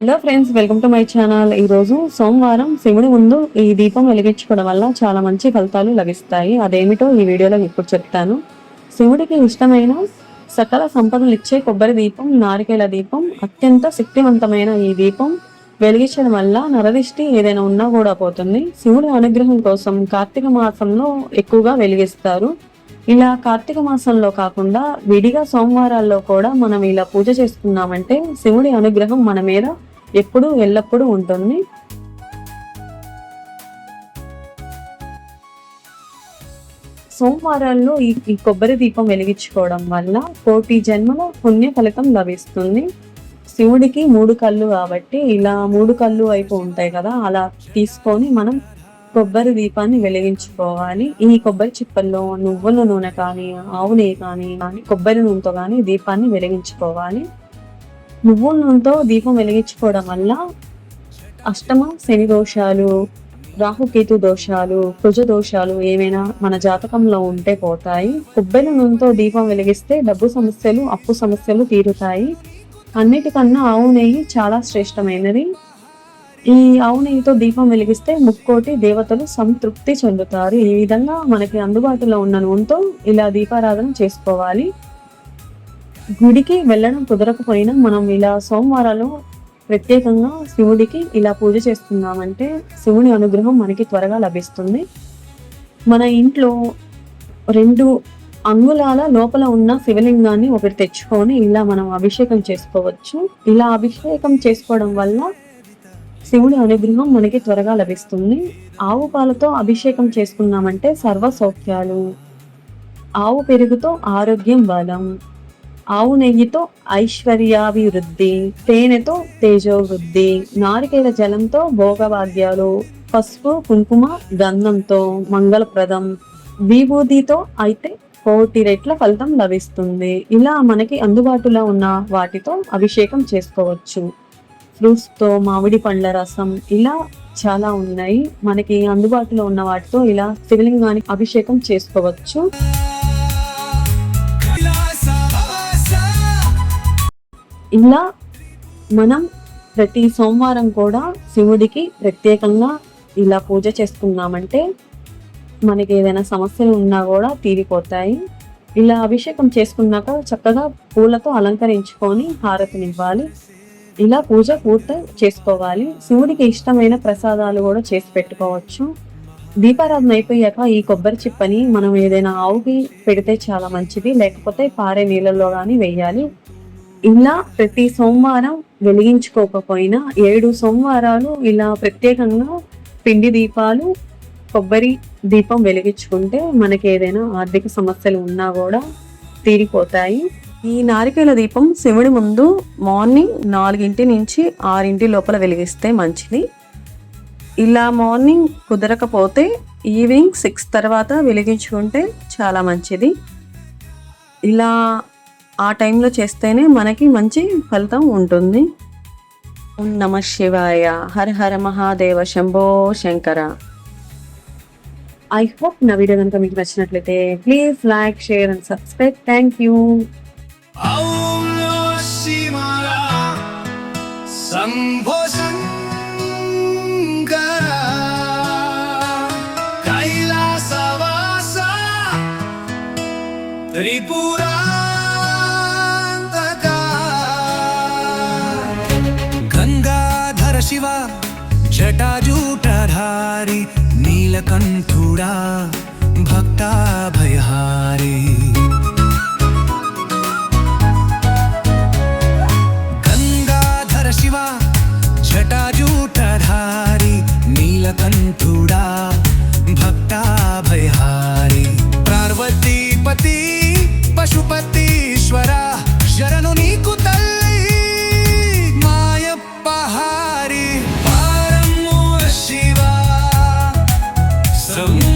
Hello friends welcome to my channel ఈ రోజు సోమవారం శివుడి ముందు ఈ దీపం వెలిగించుకోవడం వల్ల చాలా మంచి ఫలితాలు లభిస్తాయి. అదేమిటో ఈ వీడియోలో ఇప్పుడు చెప్తాను. శివుడికి ఇష్టమైన సకల సంపదలు ఇచ్చే కొబ్బరి దీపం నారికేల దీపం అత్యంత శక్తివంతమైన ఈ దీపం వెలిగించడం వల్ల నరదిష్టి ఏదైనా ఉన్నా కూడా పోతుంది. శివుడి అనుగ్రహం కోసం కార్తీక మాసంలో ఎక్కువగా వెలిగిస్తారు. ఇలా కార్తీక మాసంలో కాకుండా విడిగా సోమవారాల్లో కూడా మనం ఇలా పూజ చేసుకున్నామంటే శివుడి అనుగ్రహం మన మీద ఎప్పుడూ ఎల్లప్పుడూ ఉంటుంది. సోమవారాల్లో ఈ ఈ కొబ్బరి దీపం వెలిగించుకోవడం వల్ల కోటి జన్మల పుణ్య ఫలితం లభిస్తుంది. శివుడికి మూడు కళ్ళు కాబట్టి ఇలా మూడు కళ్ళు వైపు ఉంటాయి కదా అలా తీసుకొని మనం కొబ్బరి దీపాన్ని వెలిగించుకోవాలి. ఈ కొబ్బరి చిప్పల్లో నువ్వుల నూనె కానీ ఆవు నెయ్యి కానీ కానీ కొబ్బరి నూనెతో కానీ దీపాన్ని వెలిగించుకోవాలి. నువ్వుల నూనెతో దీపం వెలిగించుకోవడం వల్ల అష్టమ శని దోషాలు రాహుకేతు దోషాలు కుజ దోషాలు ఏమైనా మన జాతకంలో ఉంటే పోతాయి. కొబ్బరి నూనెతో దీపం వెలిగిస్తే డబ్బు సమస్యలు అప్పు సమస్యలు తీరుతాయి. అన్నిటికన్నా ఆవు నెయ్యి చాలా శ్రేష్టమైనది. ఈ ఆవు నెయ్యితో దీపం వెలిగిస్తే ముక్కోటి దేవతలు సంతృప్తి చెందుతారు. ఈ విధంగా మనకి అందుబాటులో ఉన్న నూనెతో ఇలా దీపారాధన చేసుకోవాలి. గుడికి వెళ్ళడం కుదరకపోయినా మనం ఇలా సోమవారాలు ప్రత్యేకంగా శివుడికి ఇలా పూజ చేస్తున్నామంటే శివుని అనుగ్రహం మనకి త్వరగా లభిస్తుంది. మన ఇంట్లో రెండు అంగుళాల లోపల ఉన్న శివలింగాన్ని ఒకటి తెచ్చుకొని ఇలా మనం అభిషేకం చేసుకోవచ్చు. ఇలా అభిషేకం చేసుకోవడం వల్ల శివుడి అనుగ్రహం మనకి త్వరగా లభిస్తుంది. ఆవు పాలతో అభిషేకం చేసుకున్నామంటే సర్వ సౌఖ్యాలు ఆవు పెరుగుతో ఆరోగ్యం బలం. ఆవు నెయ్యితో ఐశ్వర్యాభివృద్ధి తేనెతో తేజోవృద్ధి నారికేల జలంతో భోగభాగ్యాలు పసుపు కుంకుమ గంధంతో మంగళప్రదం విభూతితో అయితే కోటి రెట్ల ఫలితం లభిస్తుంది. ఇలా మనకి అందుబాటులో ఉన్న వాటితో అభిషేకం చేసుకోవచ్చు. ఫ్రూట్స్తో మామిడి పండ్ల రసం ఇలా చాలా ఉన్నాయి. మనకి అందుబాటులో ఉన్న వాటితో ఇలా శివలింగానికి అభిషేకం చేసుకోవచ్చు. ఇలా మనం ప్రతి సోమవారం కూడా శివుడికి ప్రత్యేకంగా ఇలా పూజ చేసుకున్నామంటే మనకి ఏదైనా సమస్యలు ఉన్నా కూడా తీరిపోతాయి. ఇలా అభిషేకం చేసుకున్నాక చక్కగా పూలతో అలంకరించుకొని హారతినివ్వాలి. ఇలా పూజ పూర్తి చేసుకోవాలి. శివుడికి ఇష్టమైన ప్రసాదాలు కూడా చేసి పెట్టుకోవచ్చు. దీపారాధన అయిపోయాక ఈ కొబ్బరి చిప్పని మనం ఏదైనా ఆవుకి పెడితే చాలా మంచిది. లేకపోతే పారే నీళ్ళల్లో కానీ వెయ్యాలి ఇలా ప్రతి సోమవారం వెలిగించుకోకపోయినా ఏడు సోమవారాలు ఇలా ప్రత్యేకంగా పిండి దీపాలు కొబ్బరి దీపం వెలిగించుకుంటే మనకి ఏదైనా ఆర్థిక సమస్యలు ఉన్నా కూడా తీరిపోతాయి. ఈ నారికేల దీపం శివుడి ముందు మార్నింగ్ నాలుగింటి నుంచి ఆరింటి లోపల వెలిగిస్తే మంచిది. ఇలా మార్నింగ్ కుదరకపోతే ఈవినింగ్ సిక్స్ తర్వాత వెలిగించుకుంటే చాలా మంచిది. ఇలా ఆ టైంలో చేస్తేనే మనకి మంచి ఫలితం ఉంటుంది. ఓం నమ శివాయ. హర హర మహాదేవ శంభో శంకర. ఐ హోప్ నా వీడియో కనుక మీకు నచ్చినట్లయితే please like share and subscribe thank you Shambho జటాజూటధారి నీలకంఠుడా భక్తాభయహారి గంగాధర శివ జటాజూటధారి నీలకంఠుడా You.